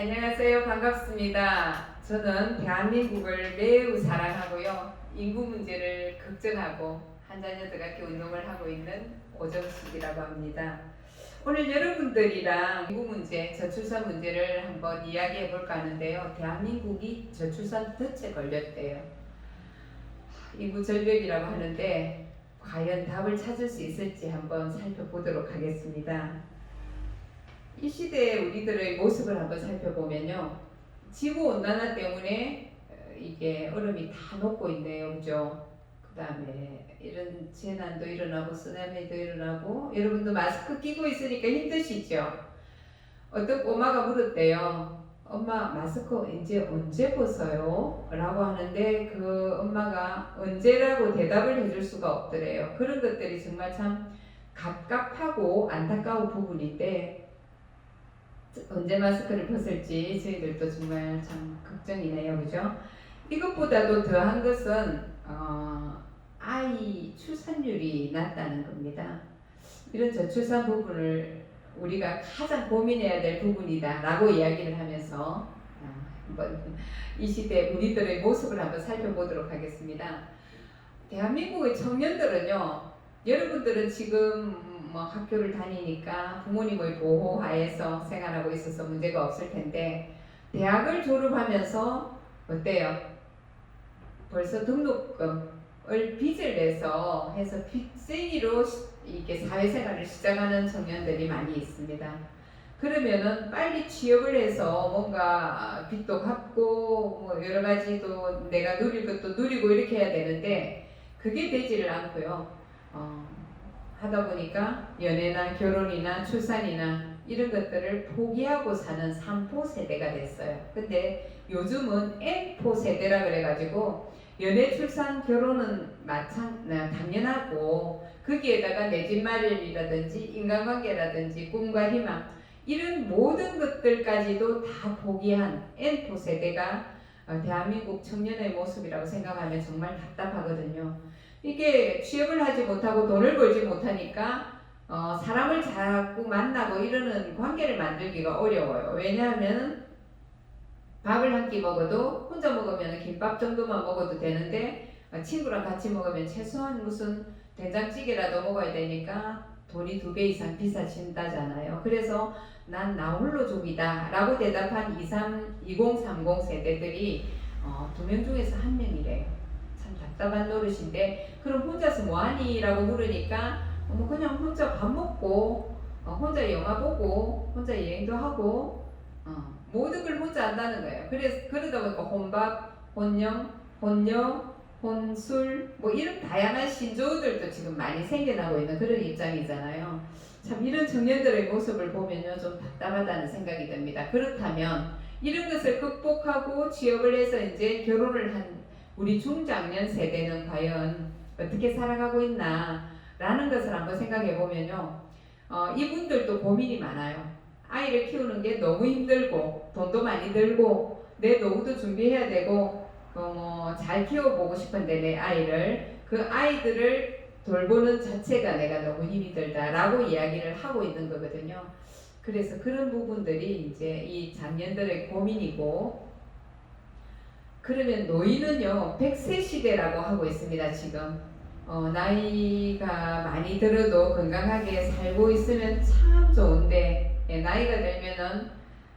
안녕하세요. 반갑습니다. 저는 대한민국을 매우 사랑하고요. 인구 문제를 걱정하고 한자녀들학교 운동을 하고 있는 오정숙이라고 합니다. 오늘 여러분들이랑 인구 문제, 저출산 문제를 한번 이야기해 볼까 하는데요. 대한민국이 저출산 덫에 걸렸대요. 인구 절벽이라고 하는데 과연 답을 찾을 수 있을지 한번 살펴보도록 하겠습니다. 이 시대의 우리들의 모습을 한번 살펴보면요. 지구 온난화 때문에 어, 이게 얼음이 다 녹고 있네요. 그죠? 그 다음에 이런 재난도 일어나고 쓰나미도 일어나고 여러분도 마스크 끼고 있으니까 힘드시죠? 어떤 꼬마가 물었대요. 엄마 마스크 이제 언제 벗어요? 라고 하는데 그 엄마가 언제라고 대답을 해줄 수가 없더래요. 그런 것들이 정말 참 갑갑하고 안타까운 부분인데 언제 마스크를 벗을지 저희들도 정말 참 걱정이네요, 그죠? 이것보다도 더한 것은 어, 아이 출산율이 낮다는 겁니다. 이런 저출산 부분을 우리가 가장 고민해야 될 부분이다라고 이야기를 하면서 어, 한번 이 시대 우리들의 모습을 한번 살펴보도록 하겠습니다. 대한민국의 청년들은요, 여러분들은 지금 뭐 학교를 다니니까 부모님의 보호 하에서 생활하고 있어서 문제가 없을 텐데 대학을 졸업하면서 어때요? 벌써 등록금을 빚을 내서 해서 빚쟁이로 시- 이게 사회생활을 시작하는 청년들이 많이 있습니다. 그러면은 빨리 취업을 해서 뭔가 빚도 갚고 뭐 여러 가지도 내가 누릴 것도 누리고 이렇게 해야 되는데 그게 되지를 않고요. 어, 하다 보니까 연애나 결혼이나 출산이나 이런 것들을 포기하고 사는 3포 세대가 됐어요. 근데 요즘은 N포 세대라 그래가지고 연애, 출산, 결혼은 마찬 나- 당연하고 거기에다가 내 집 마련이라든지 인간관계라든지 꿈과 희망 이런 모든 것들까지도 다 포기한 N포 세대가 어, 대한민국 청년의 모습이라고 생각하면 정말 답답하거든요. 이게 취업을 하지 못하고 돈을 벌지 못하니까 어, 사람을 자꾸 만나고 이러는 관계를 만들기가 어려워요. 왜냐하면 밥을 한 끼 먹어도 혼자 먹으면 김밥 정도만 먹어도 되는데 어, 친구랑 같이 먹으면 최소한 무슨 된장찌개라도 먹어야 되니까 돈이 두 배 이상 비싸진다잖아요. 그래서 난 나 홀로 족이다 라고 대답한 23, 2030 세대들이 어, 두 명 중에서 한 명이래요. 참 답답한 노릇인데 그럼 혼자서 뭐하니? 라고 물으니까 어, 뭐 그냥 혼자 밥 먹고 어, 혼자 영화 보고 혼자 여행도 하고 어, 모든 걸 혼자 한다는 거예요. 그래서 그러다 보니까 혼밥, 혼영, 혼녀, 혼술 뭐 이런 다양한 신조어들도 지금 많이 생겨나고 있는 그런 입장이잖아요. 참 이런 청년들의 모습을 보면요 좀 답답하다는 생각이 듭니다. 그렇다면 이런 것을 극복하고 취업을 해서 이제 결혼을 한 우리 중장년 세대는 과연 어떻게 살아가고 있나 라는 것을 한번 생각해 보면요 어, 이분들도 고민이 많아요. 아이를 키우는 게 너무 힘들고 돈도 많이 들고 내 노후도 준비해야 되고 어, 뭐잘 키워보고 싶은데 내 아이를 그 아이들을 돌보는 자체가 내가 너무 힘이 들다라고 이야기를 하고 있는 거거든요. 그래서 그런 부분들이 이제 이 장년들의 고민이고 그러면 노인은요 100세 시대라고 하고 있습니다 지금 어, 나이가 많이 들어도 건강하게 살고 있으면 참 좋은데 예, 나이가 들면은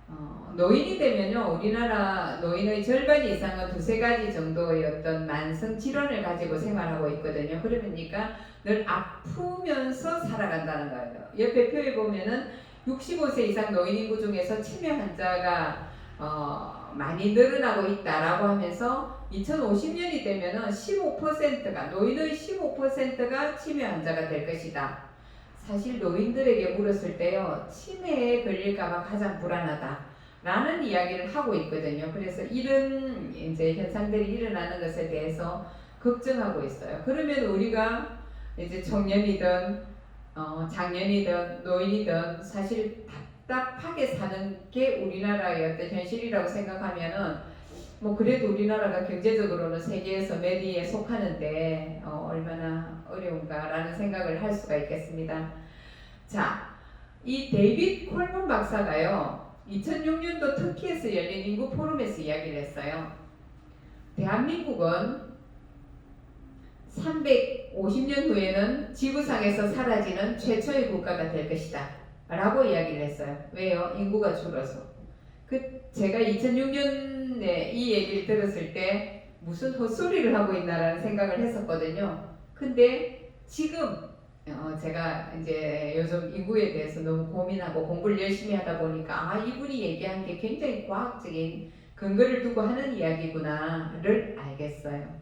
어, 노인이 되면요 우리나라 노인의 절반 이상은 두세 가지 정도의 어떤 만성 질환을 가지고 생활하고 있거든요. 그러니까 늘 아프면서 살아간다는 거예요. 옆에 표에 보면은 65세 이상 노인 인구 중에서 치매 환자가 어, 많이 늘어나고 있다라고 하면서 2050년이 되면은 15%가 노인의 15%가 치매 환자가 될 것이다. 사실 노인들에게 물었을 때요 치매에 걸릴까봐 가장 불안하다. 라는 이야기를 하고 있거든요. 그래서 이런 이제 현상들이 일어나는 것에 대해서 걱정하고 있어요. 그러면 우리가 이제 청년이든 어, 장년이든 노인이든 사실 답답하게 사는 게 우리나라의 어떤 현실이라고 생각하면은 뭐 그래도 우리나라가 경제적으로는 세계에서 몇 위에 속하는데 어, 얼마나 어려운가라는 생각을 할 수가 있겠습니다. 자, 이 데이빗 콜먼 박사가요. 2006년도 터키에서 열린 인구 포럼에서 이야기를 했어요. 대한민국은 350년 후에는 지구상에서 사라지는 최초의 국가가 될 것이다. 라고 이야기를 했어요. 왜요? 인구가 줄어서. 그 제가 2006년에 이 얘기를 들었을 때 무슨 헛소리를 하고 있나라는 생각을 했었거든요. 근데 지금 어, 제가 이제 요즘 인구에 대해서 너무 고민하고 공부를 열심히 하다 보니까 아 이분이 얘기한 게 굉장히 과학적인 근거를 두고 하는 이야기구나를 알겠어요.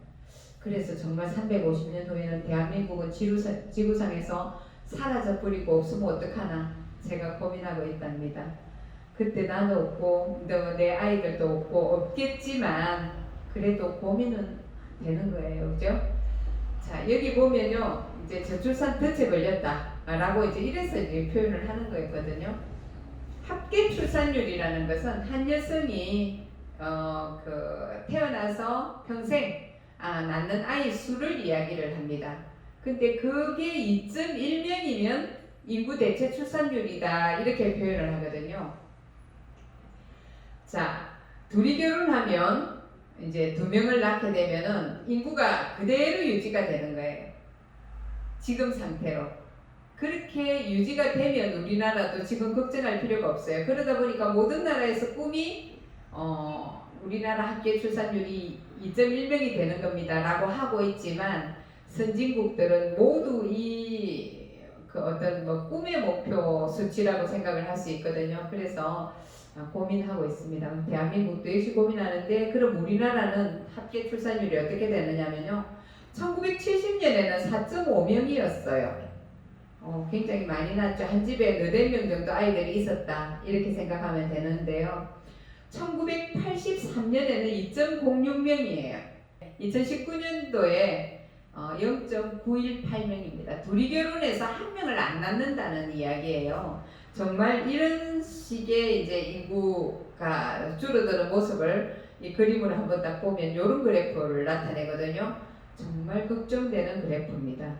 그래서 정말 350년 후에는 대한민국은 지구상, 지구상에서 사라져 버리고 없으면 어떡하나 제가 고민하고 있답니다. 그때 나도 없고 너- 내 아이들도 없고 없겠지만 그래도 고민은 되는 거예요. 그죠? 자 여기 보면요 이제 저출산 덫에 걸렸다라고 이제 이래서 이제 표현을 하는 거였거든요. 합계 출산율이라는 것은 한 여성이 어, 그 태어나서 평생 아, 낳는 아이 수를 이야기를 합니다. 근데 그게 2.1명이면 인구 대체 출산율이다 이렇게 표현을 하거든요. 자, 둘이 결혼하면 이제 두 명을 낳게 되면은 인구가 그대로 유지가 되는 거예요. 지금 상태로. 그렇게 유지가 되면 우리나라도 지금 걱정할 필요가 없어요. 그러다 보니까 모든 나라에서 꿈이 어, 우리나라 합계 출산율이 2.1명이 되는 겁니다. 라고 하고 있지만 선진국들은 모두 이 그 어떤 뭐 꿈의 목표 수치라고 생각을 할 수 있거든요. 그래서 아, 고민하고 있습니다. 대한민국도 역시 고민하는데 그럼 우리나라는 합계 출산율이 어떻게 되느냐면요. 1970년에는 4.5명이었어요. 어, 굉장히 많이 났죠. 한 집에 8명 정도 아이들이 있었다. 이렇게 생각하면 되는데요. 1983년에는 2.06명이에요. 2019년도에 어, 0.918명입니다. 둘이 결혼해서 한 명을 안 낳는다는 이야기예요. 정말 이런 식의 이제 인구가 줄어드는 모습을 이 그림을 한번 딱 보면 이런 그래프를 나타내거든요. 정말 걱정되는 그래프입니다.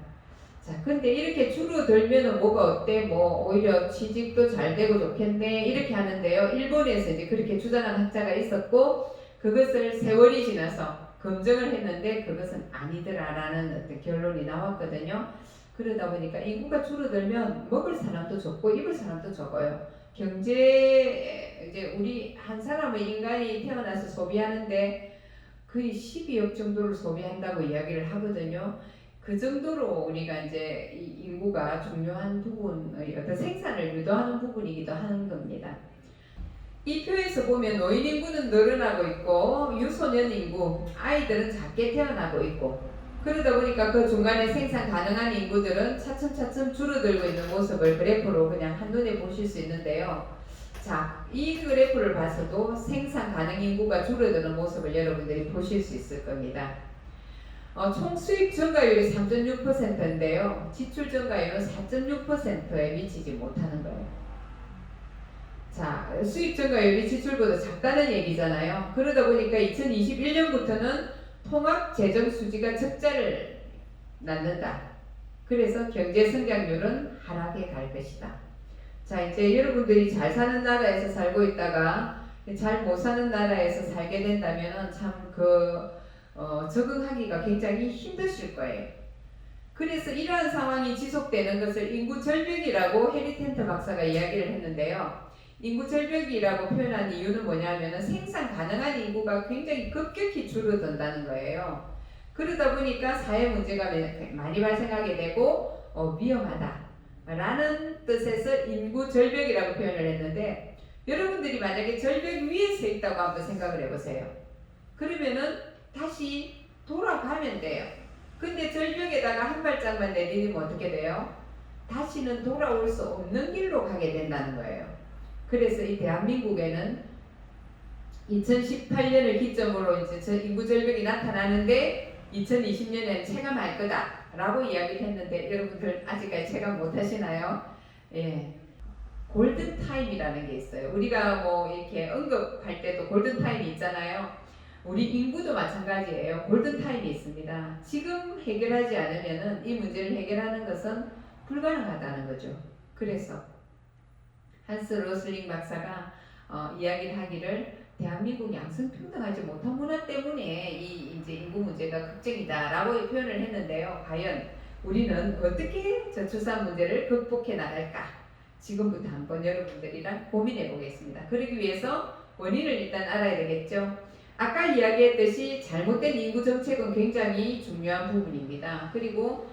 자, 근데 이렇게 줄어들면은 뭐가 어때? 뭐 오히려 취직도 잘 되고 좋겠네 이렇게 하는데요. 일본에서 이제 그렇게 주장한 학자가 있었고 그것을 세월이 지나서 검증을 했는데 그것은 아니더라라는 어떤 결론이 나왔거든요. 그러다 보니까 인구가 줄어들면 먹을 사람도 적고 입을 사람도 적어요. 경제 이제 우리 한 사람의 인간이 태어나서 소비하는데 거의 12억 정도를 소비한다고 이야기를 하거든요. 그 정도로 우리가 이제 이 인구가 중요한 부분의 어떤 생산을 유도하는 부분이기도 하는 겁니다. 이 표에서 보면 노인 인구는 늘어나고 있고 유소년 인구, 아이들은 작게 태어나고 있고 그러다 보니까 그 중간에 생산 가능한 인구들은 차츰차츰 줄어들고 있는 모습을 그래프로 그냥 한눈에 보실 수 있는데요. 자, 이 그래프를 봐서도 생산 가능 인구가 줄어드는 모습을 여러분들이 보실 수 있을 겁니다. 어, 총 수입 증가율이 3.6%인데요. 지출 증가율은 4.6%에 미치지 못하는 거예요. 자, 수입 증가율이 지출보다 작다는 얘기잖아요. 그러다 보니까 2021년부터는 통합 재정 수지가 적자를 낳는다. 그래서 경제 성장률은 하락에 갈 것이다. 자, 이제 여러분들이 잘 사는 나라에서 살고 있다가 잘 못 사는 나라에서 살게 된다면 참그 어, 적응하기가 굉장히 힘드실 거예요. 그래서 이러한 상황이 지속되는 것을 인구 절벽이라고 해리 텐트 박사가 이야기를 했는데요. 인구 절벽이라고 표현한 이유는 뭐냐면 생산 가능한 인구가 굉장히 급격히 줄어든다는 거예요. 그러다 보니까 사회 문제가 많이 발생하게 되고 어, 위험하다라는 뜻에서 인구 절벽이라고 표현을 했는데 여러분들이 만약에 절벽 위에 서 있다고 한번 생각을 해보세요. 그러면은 다시 돌아가면 돼요. 근데 절벽에다가 한 발짝만 내디디면 어떻게 돼요? 다시는 돌아올 수 없는 길로 가게 된다는 거예요. 그래서 이 대한민국에는 2018년을 기점으로 이제 저 인구 절벽이 나타나는데 2020년에는 체감할 거다라고 이야기를 했는데 여러분들 아직까지 체감 못 하시나요? 예. 골든 타임이라는 게 있어요. 우리가 뭐 이렇게 언급할 때도 골든 타임이 있잖아요. 우리 인구도 마찬가지예요. 골든 타임이 있습니다. 지금 해결하지 않으면은 이 문제를 해결하는 것은 불가능하다는 거죠. 그래서 한스 로슬링 박사가 어, 이야기를 하기를 대한민국 양성 평등하지 못한 문화 때문에 이 이제 인구 문제가 걱정이다라고 표현을 했는데요. 과연 우리는 어떻게 저출산 문제를 극복해 나갈까? 지금부터 한번 여러분들이랑 고민해 보겠습니다. 그러기 위해서 원인을 일단 알아야 되겠죠. 아까 이야기했듯이 잘못된 인구 정책은 굉장히 중요한 부분입니다. 그리고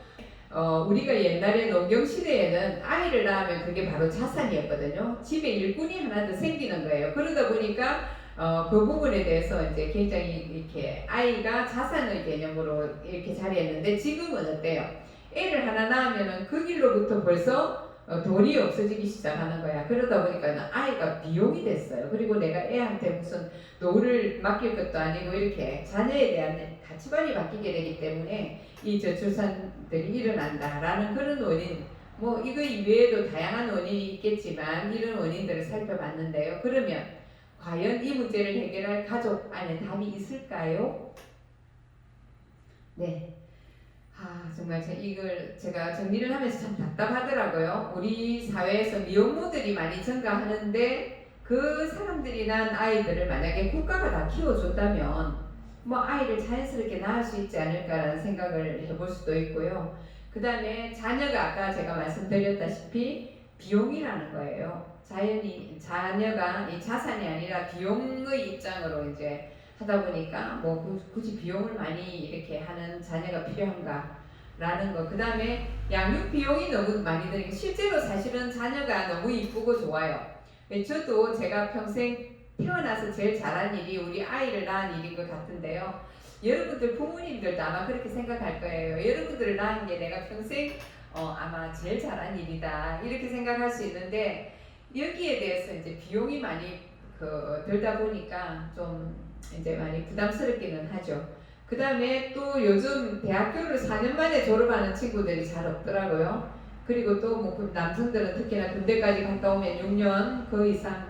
어, 우리가 옛날에 농경 시대에는 아이를 낳으면 그게 바로 자산이었거든요. 집에 일꾼이 하나 더 생기는 거예요. 그러다 보니까 어, 그 부분에 대해서 이제 굉장히 이렇게 아이가 자산의 개념으로 이렇게 자리했는데 지금은 어때요? 애를 하나 낳으면은 그 길로부터 벌써 어, 돈이 없어지기 시작하는 거야. 그러다 보니까 아이가 비용이 됐어요. 그리고 내가 애한테 무슨 노후를 맡길 것도 아니고 이렇게 자녀에 대한 가치관이 바뀌게 되기 때문에 이 저출산들이 일어난다라는 그런 원인 뭐 이거 이외에도 다양한 원인이 있겠지만 이런 원인들을 살펴봤는데요. 그러면 과연 이 문제를 해결할 가족 안에 답이 있을까요? 네. 아 정말 제 이걸 제가 정리를 하면서 참 답답하더라고요. 우리 사회에서 미혼모들이 많이 증가하는데 그 사람들이 낳은 아이들을 만약에 국가가 다 키워줬다면 뭐 아이를 자연스럽게 낳을 수 있지 않을까라는 생각을 해볼 수도 있고요. 그 다음에 자녀가 아까 제가 말씀드렸다시피 비용이라는 거예요. 자연이 자녀가 이 자산이 아니라 비용의 입장으로 이제 하다 보니까 뭐 구- 굳이 비용을 많이 이렇게 하는 자녀가 필요한가 라는 거. 그 다음에 양육 비용이 너무 많이 드니까 실제로 사실은 자녀가 너무 이쁘고 좋아요. 네, 저도 제가 평생 태어나서 제일 잘한 일이 우리 아이를 낳은 일인 것 같은데요. 여러분들 부모님들도 아마 그렇게 생각할 거예요. 여러분들을 낳은 게 내가 평생 어, 아마 제일 잘한 일이다 이렇게 생각할 수 있는데 여기에 대해서 이제 비용이 많이 그 들다 보니까 좀 이제 많이 부담스럽기는 하죠. 그 다음에 또 요즘 대학교를 4년 만에 졸업하는 친구들이 잘 없더라고요. 그리고 또 뭐 남성들은 특히나 군대까지 갔다 오면 6년 그 이상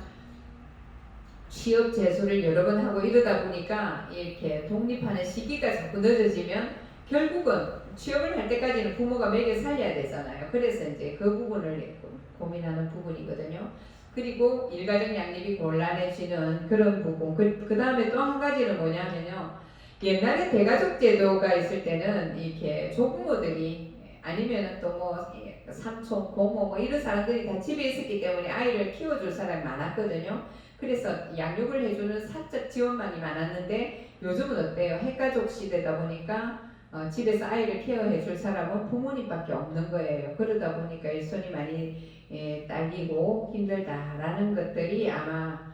취업 재수를 여러 번 하고 이러다 보니까 이렇게 독립하는 시기가 자꾸 늦어지면 결국은 취업을 할 때까지는 부모가 매겨 살려야 되잖아요. 그래서 이제 그 부분을 고민하는 부분이거든요. 그리고 일가정 양립이 곤란해지는 그런 부분. 그, 그 다음에 또 한 가지는 뭐냐면요. 옛날에 대가족 제도가 있을 때는 이렇게 조부모들이 아니면은 또 뭐 삼촌, 고모 뭐 이런 사람들이 다 집에 있었기 때문에 아이를 키워줄 사람이 많았거든요. 그래서 양육을 해주는 사적 지원망이 많았는데 요즘은 어때요? 핵가족 시대다 보니까 어, 집에서 아이를 케어해줄 사람은 부모님밖에 없는 거예요. 그러다 보니까 일손이 많이 예, 딸리고 힘들다라는 것들이 아마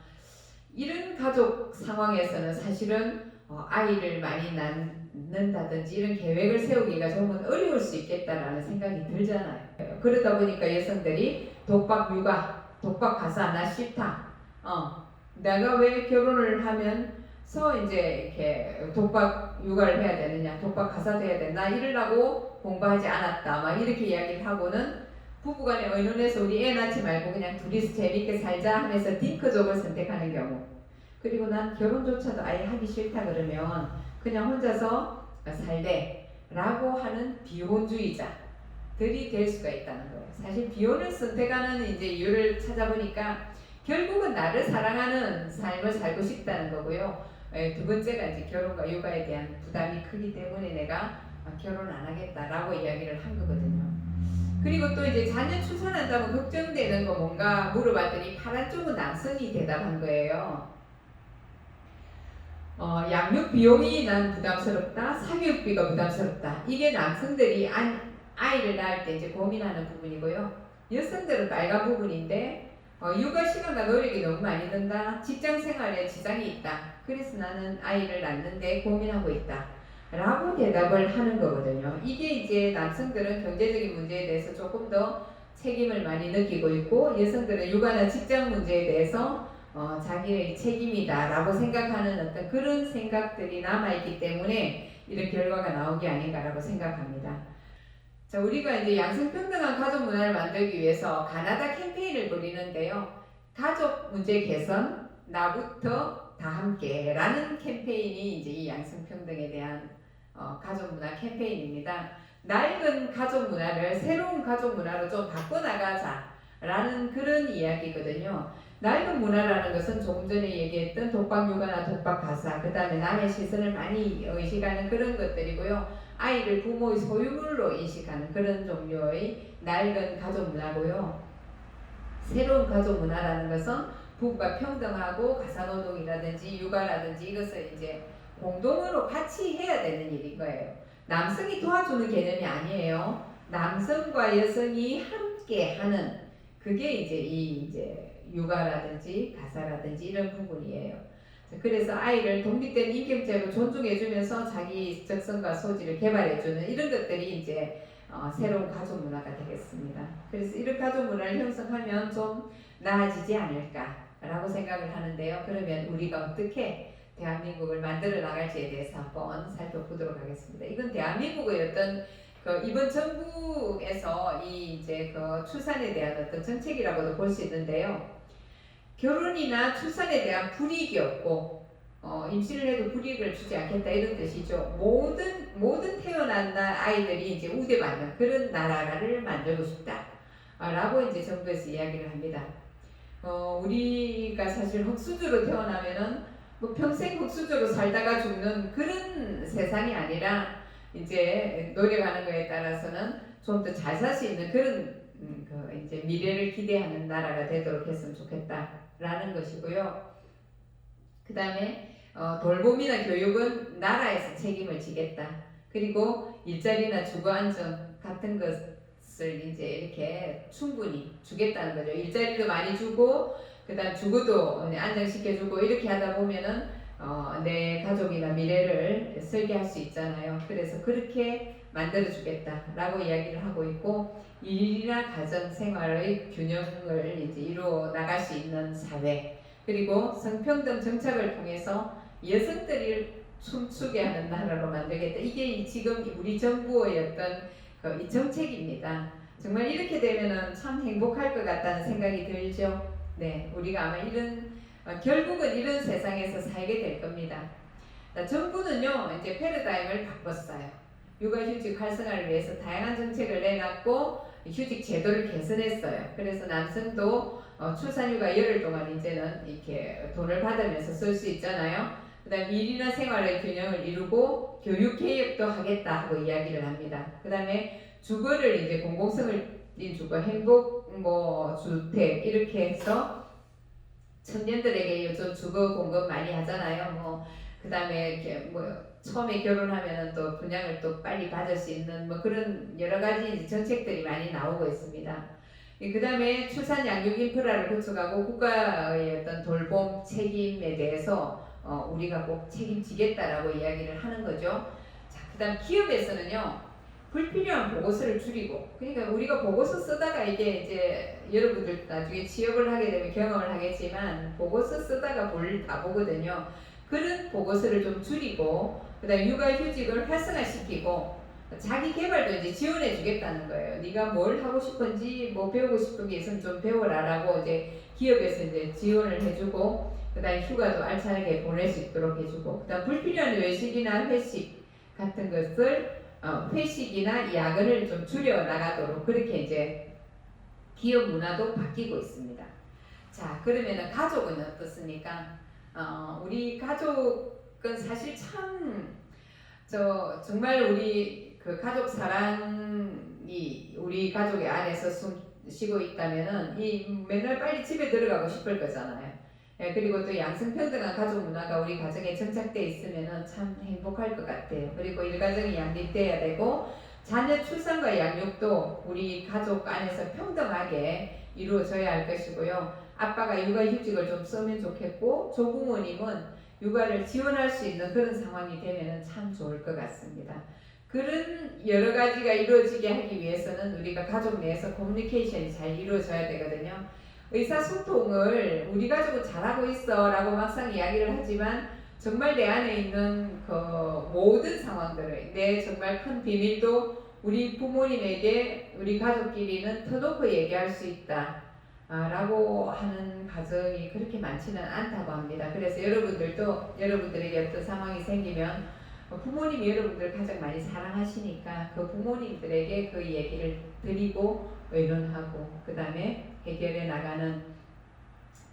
이런 가족 상황에서는 사실은 어, 아이를 많이 낳는다든지 이런 계획을 세우기가 조금 어려울 수 있겠다라는 생각이 들잖아요. 그러다 보니까 여성들이 독박 육아, 독박 가사 나 싫다. 어, 내가 왜 결혼을 하면서 이제 이렇게 독박 육아를 해야 되느냐, 독박 가사도 해야 되나 이러려고 공부하지 않았다. 막 이렇게 이야기를 하고는 부부간에 의논해서 우리 애 낳지 말고 그냥 둘이서 재밌게 살자 하면서 딩크족을 선택하는 경우. 그리고 난 결혼조차도 아예 하기 싫다 그러면 그냥 혼자서 살래 라고 하는 비혼주의자들이 될 수가 있다는 거예요. 사실 비혼을 선택하는 이제 이유를 찾아보니까 결국은 나를 사랑하는 삶을 살고 싶다는 거고요. 예, 두 번째가 이제 결혼과 육아에 대한 부담이 크기 때문에 내가 결혼 안 하겠다라고 이야기를 한 거거든요. 그리고 또 이제 자녀 출산한다면 걱정되는 거 뭔가 물어봤더니 파란 쪽은 남성이 대답한 거예요. 어, 양육 비용이 난 부담스럽다, 사교육비가 부담스럽다. 이게 남성들이 안, 아이를 낳을 때 이제 고민하는 부분이고요. 여성들은 빨간 부분인데 어, 육아 시간과 노력이 너무 많이 든다. 직장 생활에 지장이 있다. 그래서 나는 아이를 낳는데 고민하고 있다. 라고 대답을 하는 거거든요. 이게 이제 남성들은 경제적인 문제에 대해서 조금 더 책임을 많이 느끼고 있고 여성들은 육아나 직장 문제에 대해서 어, 자기의 책임이다라고 생각하는 어떤 그런 생각들이 남아있기 때문에 이런 결과가 나온 게 아닌가라고 생각합니다. 자, 우리가 이제 양성평등한 가족 문화를 만들기 위해서 가나다 캠페인을 벌이는데요. 가족 문제 개선, 나부터 다 함께 라는 캠페인이 이제 이 양성평등에 대한 어, 가족 문화 캠페인입니다. 낡은 가족 문화를 새로운 가족 문화로 좀 바꿔나가자 라는 그런 이야기거든요. 낡은 문화라는 것은 조금 전에 얘기했던 독박 육아나 독박 가사, 그 다음에 남의 시선을 많이 의식하는 그런 것들이고요. 아이를 부모의 소유물로 인식하는 그런 종류의 낡은 가족 문화고요. 새로운 가족 문화라는 것은 부부가 평등하고 가사노동이라든지 육아라든지 이것을 이제 공동으로 같이 해야 되는 일인 거예요. 남성이 도와주는 개념이 아니에요. 남성과 여성이 함께 하는 그게 이제 이 이제 육아라든지 가사라든지 이런 부분이에요. 자, 그래서 아이를 독립된 인격체로 존중해주면서 자기 적성과 소질을 개발해주는 이런 것들이 이제 어, 새로운 가족 문화가 되겠습니다. 그래서 이런 가족 문화를 형성하면 좀 나아지지 않을까라고 생각을 하는데요. 그러면 우리가 어떻게 대한민국을 만들어 나갈지에 대해서 한번 살펴보도록 하겠습니다. 이건 대한민국의 어떤 그 이번 정부에서 이 이제 그 출산에 대한 어떤 정책이라고도 볼 수 있는데요. 결혼이나 출산에 대한 불이익이 없고 어, 임신을 해도 불이익을 주지 않겠다 이런 뜻이죠. 모든 모든 태어난 날 아이들이 이제 우대받는 그런 나라를 만들고 싶다라고 이제 정부에서 이야기를 합니다. 어, 우리가 사실 흑수저로 태어나면은 뭐 평생 흑수저로 살다가 죽는 그런 세상이 아니라 이제 노력하는 거에 따라서는 좀 더 잘 살 수 있는 그런 음, 그 이제 미래를 기대하는 나라가 되도록 했으면 좋겠다 라는 것이고요. 그 다음에 어, 돌봄이나 교육은 나라에서 책임을 지겠다. 그리고 일자리나 주거 안정 같은 것을 이제 이렇게 충분히 주겠다는 거죠. 일자리도 많이 주고 그 다음 주거도 안정시켜주고 이렇게 하다 보면은 어, 내 가족이나 미래를 설계할 수 있잖아요. 그래서 그렇게 만들어주겠다라고 이야기를 하고 있고 일이나 가정 생활의 균형을 이제 이루어 나갈 수 있는 사회 그리고 성평등 정착을 통해서 여성들을 춤추게 하는 나라로 만들겠다. 이게 지금 우리 정부의 어떤 그 이 정책입니다. 정말 이렇게 되면은 참 행복할 것 같다는 생각이 들죠. 네, 우리가 아마 이런 어, 결국은 이런 세상에서 살게 될 겁니다. 자, 정부는요 이제 패러다임을 바꿨어요. 육아휴직 활성화를 위해서 다양한 정책을 내놨고 휴직 제도를 개선했어요. 그래서 남성도 어, 출산휴가 열흘 동안 이제는 이렇게 돈을 받으면서 쓸 수 있잖아요. 그다음 일이나 생활의 균형을 이루고 교육 개혁도 하겠다 하고 이야기를 합니다. 그다음에 주거를 이제 공공성을 띈 주거, 행복 뭐 주택 이렇게 해서 청년들에게 요즘 주거 공급 많이 하잖아요. 뭐 그다음에 이렇게 뭐 처음에 결혼하면은 또 분양을 또 빨리 받을 수 있는 뭐 그런 여러 가지 정책들이 많이 나오고 있습니다. 그 다음에 출산 양육 인프라를 구축하고 국가의 어떤 돌봄 책임에 대해서 어, 우리가 꼭 책임지겠다라고 이야기를 하는 거죠. 자, 그 다음 기업에서는요 불필요한 보고서를 줄이고 그러니까 우리가 보고서 쓰다가 이게 이제 여러분들 나중에 취업을 하게 되면 경험을 하겠지만 보고서 쓰다가 볼 다 보거든요. 그런 보고서를 좀 줄이고 그다음 육아휴직을 활성화시키고 자기 개발도 이제 지원해 주겠다는 거예요. 네가 뭘 하고 싶은지 뭐 배우고 싶은 게 있으면 좀 배워라라고 이제 기업에서 이제 지원을 해주고 그다음 휴가도 알차게 보낼 수 있도록 해주고 그다음 불필요한 외식이나 회식 같은 것을 어, 회식이나 야근을 좀 줄여 나가도록 그렇게 이제 기업 문화도 바뀌고 있습니다. 자 그러면은 가족은 어떻습니까? 어, 우리 가족은 사실 참 저 정말 우리 그 가족 사랑이 우리 가족의 안에서 숨 쉬고 있다면은 이 맨날 빨리 집에 들어가고 싶을 거잖아요. 예, 그리고 또 양성평등한 가족 문화가 우리 가정에 정착돼 있으면은 참 행복할 것 같아요. 그리고 일가정이 양립돼야 되고 자녀 출산과 양육도 우리 가족 안에서 평등하게 이루어져야 할 것이고요. 아빠가 육아휴직을 좀 쓰면 좋겠고 조부모님은 육아를 지원할 수 있는 그런 상황이 되면 참 좋을 것 같습니다. 그런 여러 가지가 이루어지게 하기 위해서는 우리가 가족 내에서 커뮤니케이션이 잘 이루어져야 되거든요. 의사소통을 우리 가족은 잘하고 있어 라고 막상 이야기를 하지만 정말 내 안에 있는 그 모든 상황들을 내 정말 큰 비밀도 우리 부모님에게 우리 가족끼리는 터놓고 얘기할 수 있다. 아, 라고 하는 가정이 그렇게 많지는 않다고 합니다. 그래서 여러분들도 여러분들에게 어떤 상황이 생기면 부모님이 여러분들 가장 많이 사랑하시니까 그 부모님들에게 그 얘기를 드리고 의논하고 그 다음에 해결해 나가는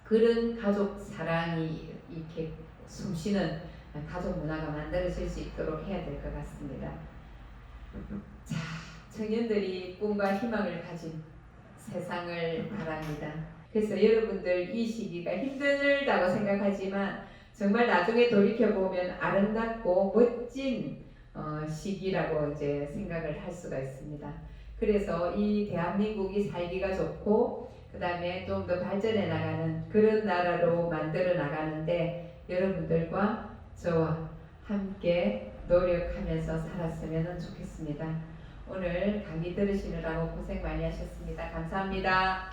그런 가족 사랑이 이렇게 숨쉬는 가족 문화가 만들어질 수 있도록 해야 될 것 같습니다. 자, 청년들이 꿈과 희망을 가진 세상을 바랍니다. 그래서 여러분들 이 시기가 힘들다고 생각하지만 정말 나중에 돌이켜 보면 아름답고 멋진 어, 시기라고 이제 생각을 할 수가 있습니다. 그래서 이 대한민국이 살기가 좋고 그 다음에 좀 더 발전해 나가는 그런 나라로 만들어 나가는데 여러분들과 저와 함께 노력하면서 살았으면 좋겠습니다. 오늘 강의 들으시느라고 고생 많이 하셨습니다. 감사합니다.